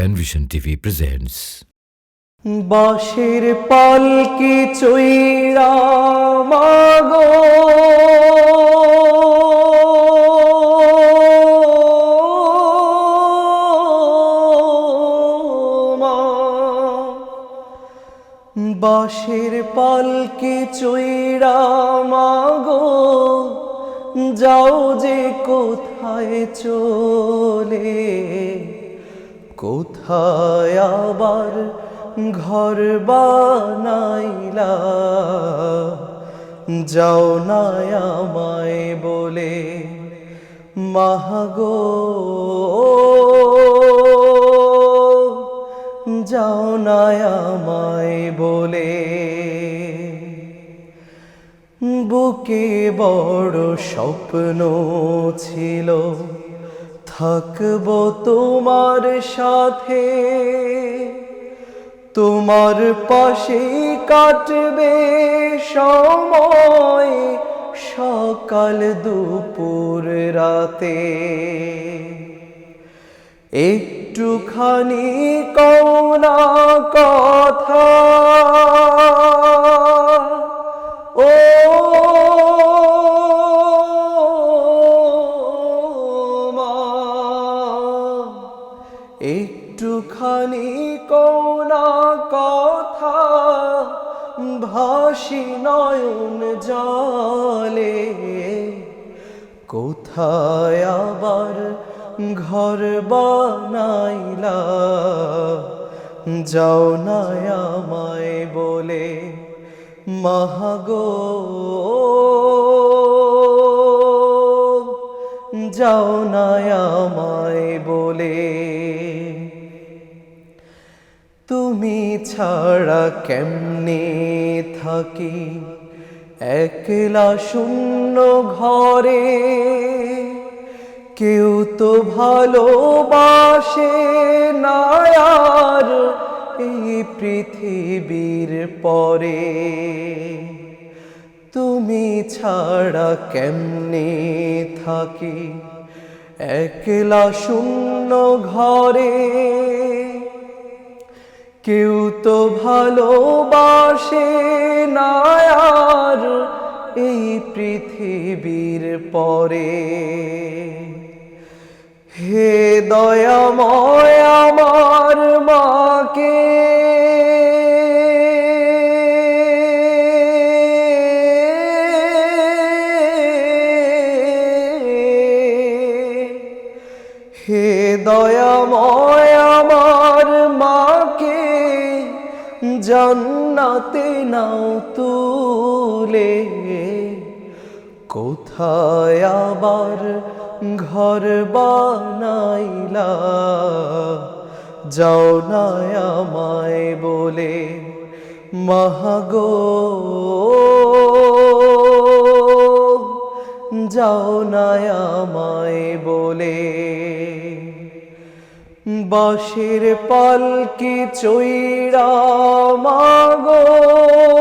Penvision TV presents বাঁশের পালকি চৈরা মাগো। বাঁশের পালকি চৈরা মাগো যাও যে কোথায় চলে কোথায় আবার ঘর বানাইলা? যাও না আমায় বলে, মাহাগো, যাও না আমায় বলে। বুকে বড় স্বপ্ন ছিল থাকব তোমার সাথে। তোমার পাশে কাটবে সময় সকাল দুপুর রাতে। একটুখানি কওনা কথা। একটুখানি কওনা কথা, ভাসি নয়ন জলে। কোথায় আবার ঘর বানাইলা? যাও না আমায় বলে, মাহাগো যাও না আমায় বলে। তুমি ছাড়া কেমনে থাকি? একলা শূন্য ঘরে। কেউ তো ভালোবাসে না আর এই পৃথিবীর পরে। তুমি ছাড়া কেমনে থাকি? একলা শূন্য ঘরে। কেউ তো ভালোবাসে না আর এই পৃথিবীর পরে। হে দয়াময় আমার হে দয়াময় আমার মাকে, জান্নাতে নাও তুলে। কোথায় আবার ঘর বানাইলা? যাও না আমায় বলে, মাহাগো। যাও না আমায় বলে। বাঁশের পালকি চৈরা মাগো।